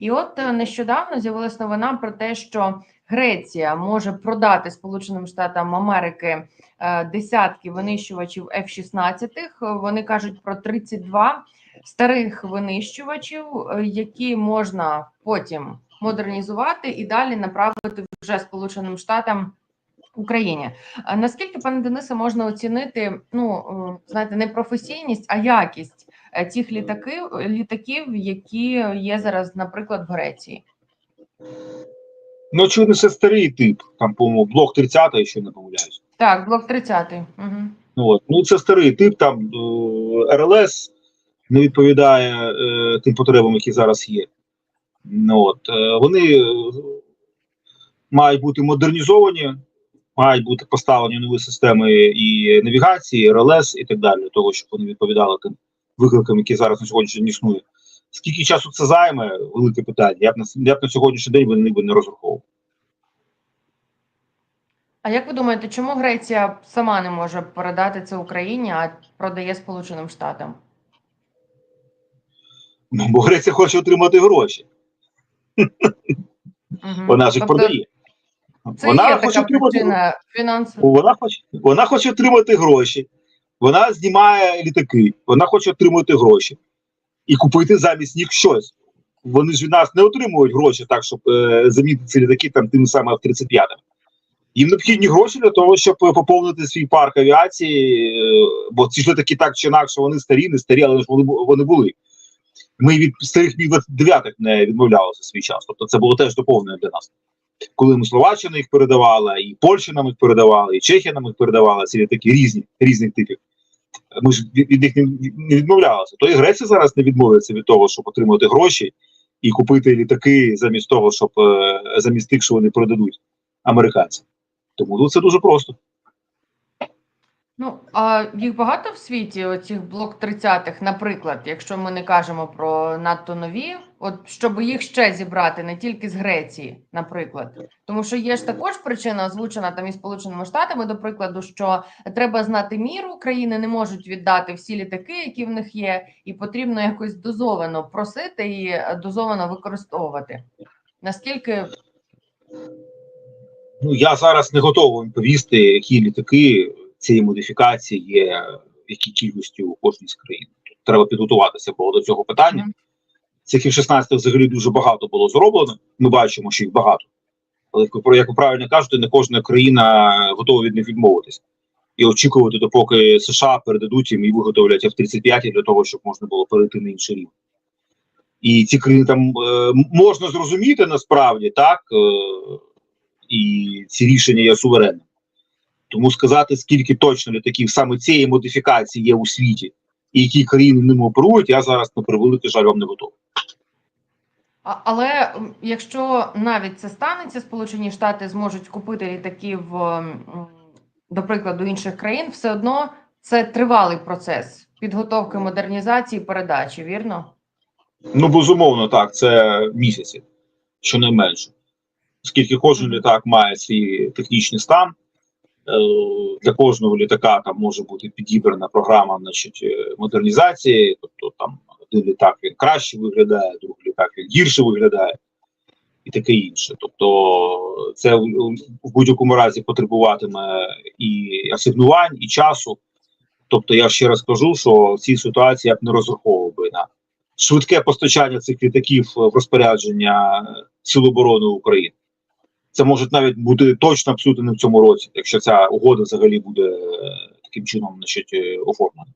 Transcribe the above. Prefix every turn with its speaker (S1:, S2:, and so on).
S1: І от е, нещодавно з'явилася новина про те, що Греція може продати Сполученим Штатам Америки е, десятки винищувачів F-16. Вони кажуть про 32 старих винищувачів, е, які можна потім модернізувати і далі направити вже Сполученим Штатам Україні. Наскільки, пане Денисе, можна оцінити ну знаєте, не професійність, а якість тих літаків, літаків, які є зараз, наприклад, в Греції?
S2: Ну, очевидно, це старий тип, там, по-моєму, блок 30, якщо не помиляюсь.
S1: Так, блок 30. Угу.
S2: Ну, от. ну це старий тип, там е, РЛС не відповідає е, тим потребам, які зараз є. Ну, от. Е, вони е, мають бути модернізовані, мають бути поставлені нові системи і навігації, і РЛС і так далі, для того, щоб вони відповідали тим викликам, які зараз на сьогоднішній день існують. Скільки часу це займе? Велике питання. Я б на, я б на сьогоднішній день не, би не розраховував.
S1: А як ви думаєте, чому Греція сама не може передати це Україні, а продає Сполученим Штатам?
S2: Ну, бо Греція хоче отримати гроші.
S1: Угу.
S2: Вона ж їх продає.
S1: Це
S2: Вона
S1: є
S2: хоче
S1: така
S2: отримати
S1: причина фінансова.
S2: Вона хоче, вона хоче отримати гроші, вона знімає літаки, вона хоче отримати гроші і купити замість них щось. Вони ж від нас не отримують гроші так, щоб е, замінити ці літаки там тими самими F-35. Їм необхідні гроші для того, щоб е, поповнити свій парк авіації, е, бо ці ж літаки так чи інакше вони старі, не старі, але ж вони, вони були. Ми від старих міг 29 не відмовлялися свій час. Тобто це було теж доповнення для нас коли ми Словаччина їх передавала, і Польща нам їх передавала, і Чехія нам їх передавала, ці такі різні різних типів. Ми ж від, них не, не відмовлялися. То і Греція зараз не відмовиться від того, щоб отримати гроші і купити літаки замість того, щоб е, замість тих, що вони продадуть американцям. Тому ну, це дуже просто.
S1: Ну а їх багато в світі, оцих блок 30-х, наприклад, якщо ми не кажемо про надто нові, от щоб їх ще зібрати не тільки з Греції, наприклад, тому що є ж також причина озвучена там і Сполученими Штатами, до прикладу, що треба знати міру, країни не можуть віддати всі літаки, які в них є, і потрібно якось дозовано просити і дозовано використовувати. Наскільки
S2: Ну я зараз не готовий вам повісти, які літаки цієї модифікації є, в якій кількості у кожній з країн. Треба підготуватися було до цього питання. Цих F-16 взагалі дуже багато було зроблено. Ми бачимо, що їх багато. Але як ви- як ви правильно кажете, не кожна країна готова від них відмовитися. І очікувати, допоки США передадуть їм і виготовлять F-35 для того, щоб можна було перейти на інший рівень. І ці країни там е, можна зрозуміти насправді так, е, і ці рішення є суверенними. Тому сказати, скільки точно літаків саме цієї модифікації є у світі, і які країни ними оперують, я зараз на превеликий жаль вам не готовий.
S1: Але якщо навіть це станеться, Сполучені Штати зможуть купити літаків, до прикладу, інших країн, все одно це тривалий процес підготовки, модернізації, передачі, вірно?
S2: Ну, безумовно, так, це місяці, щонайменше. Оскільки кожен літак має свій технічний стан, для кожного літака там може бути підібрана програма значить, е, модернізації, тобто там один літак він краще виглядає, другий літак він гірше виглядає, і таке інше. Тобто, це в в будь-якому разі потребуватиме і асигнувань, і часу. Тобто, я ще раз кажу, що в цій ситуації я б не розраховував би на швидке постачання цих літаків в розпорядження Сил оборони України. Це може навіть бути точно абсолютно не в цьому році, якщо ця угода взагалі буде е, таким чином значить, е, оформлена.